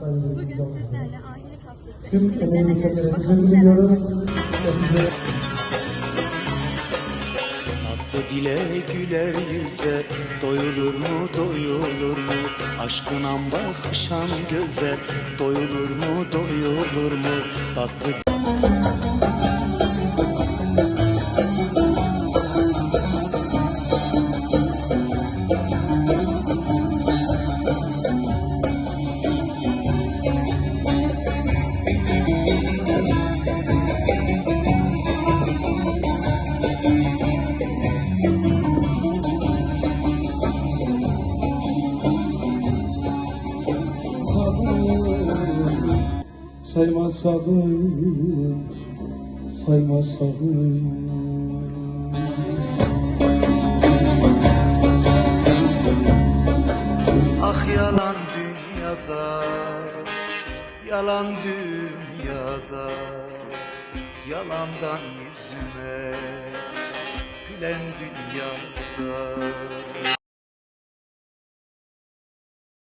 Bugün sizlerle ahiret haftası Tüm etkinliklerine emeği geldik. geçenlere Bakalım teşekkür neler ediyoruz. var. Hepinize Tatlı dile güler yüze Doyulur mu doyulur mu Aşkına bakışan göze Doyulur mu doyulur mu Tatlı Sayma sabır Sayma sabır Ah yalan dünyada Yalan dünyada. Yalandan yüzüme Gülen dünyada